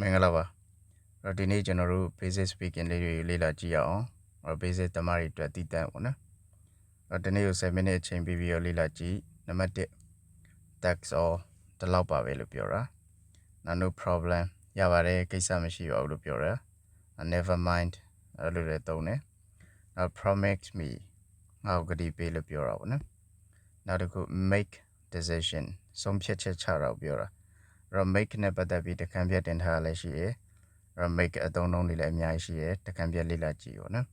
မင်္ဂလာပါအဲ့တော့ဒီနေ့ကျွန်တော်တို့ basic speaking လေးတွေလေ့လာကြည့်ရအောင်အဲ့တော့ basic တမားတွေအတွက်တည်တံ့ပေါ့နော်အဲ့တော့ဒီနေ့ကို7မိနစ်အချိန်ပြီးပြီးတော့လေ့လာကြည့်နံပါတ်1 that's all ဒီလောက်ပါပဲလို့ပြောတာ no no problem ရပါတယ်ကိစ္စမရှိပါဘူးလို့ပြောတာ never mind အဲ့လိုလည်းသုံးတယ်နောက် promise me ငါ့ကိုကတိပေးလို့ပြောတာပေါ့နော်နောက်တစ်ခု make decision ဆုံးဖြတ်ချက်ချတာကိုပြောတာအဲ့ တော့ make နဲ့ပတ်သက်ပြီးတခန်းပြတ်တင်ထားတာလည်းရှိတယ်အဲ့တော့ make အသုံးလုံးတွေလည်းအများကြီးရှိတယ်တခန်းပြတ်လေ့လာကြည့်ပေါ့နော်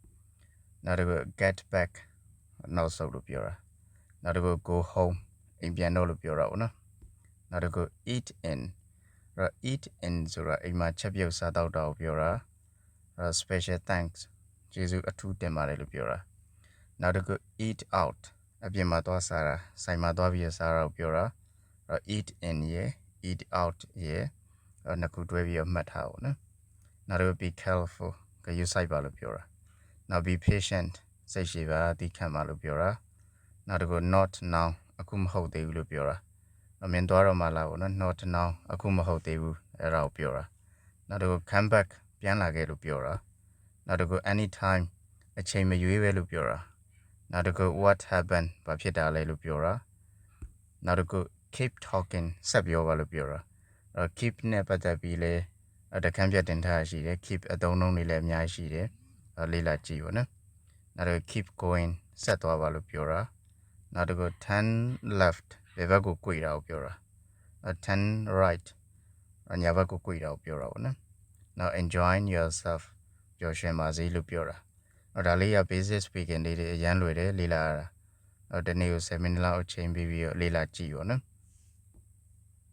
နောက်တစ်ခု get back နောက်ဆုတ်လို့ပြောတာနောက်တစ်ခု go home အိမ်ပြန်တော့လို့ပြောတာပေါ့နော်နောက်တစ်ခု eat in အဲ့တော့ eat in ဆိုတာအိမ်မှာချက်ပြုတ်စားတော့တာကိုပြောတာအဲ့တော့ special thanks ကျေးဇူးအထူးတင်ပါတယ်လို့ပြောတာနောက်တစ်ခု eat out အပြင်မှာသွားစားတာဆိုင်မှာသွားပြီးရစားတာကိုပြောတာအဲ့တော့ eat in ရယ် eat out ရယ်အဲ့နှစ်ခုတွဲပြီးတော့မှတ်ထားပါနော်နောက်တစ်ခု be careful ကယူဆိုင်ပါလို့ပြောတာနောက် be patient စိတ်ရှိပါတိခံပါလို့ပြောတာနောက်တစ်ခု not now အခုမဟုတ်သေးဘူးလို့ပြောတာအမြင်သွားတော့မှလာပေါ့နော် not now အခုမဟုတ်သေးဘူးအဲ့ဒါကိုပြောတာနောက်တစ်ခု come back ပြန်လာခဲ့လို့ပြောတာနောက်တစ်ခု anytime အချိန်မရွေးပဲလို့ပြောတာနောက်တစ်ခု what happened ဘာဖြစ်တာလဲလို့ပြောတာနောက်တစ်ခု keep talking ဆက်ပြောပါလို့ပြောတာအဲ့တော့ keep နဲ့ပတ်သက်ပြီးလဲအဲ့တခန်းပြတ်တင်ထားတာရှိတယ် keep အသုံးလုံးတွေလည်းအများကြီးရှိတယ်အဲ့လေးလာကြည့်ပါနော်နောက်တစ်ခု keep going ဆက်သွားပါလို့ပြောတာနောက်တစ်ခု turn left ဘယ်ဘက်ကို꿰တာကိုပြောတာအဲ့ turn right အညာဘက်ကို꿰တာကိုပြောတာပေါ့နော်နောက် enjoy yourself ပျော်ရွှင်ပါစေလို့ပြောတာအဲ့ဒါလေးက basic speaking လေးတွေအရန်လွယ်တယ်လေ့လာရတာအဲ့ဒီနေ့ကို7မိနစ်လောက်အချိန်ပြီးပြီးတော့လေ့လာကြည့်ပါနော်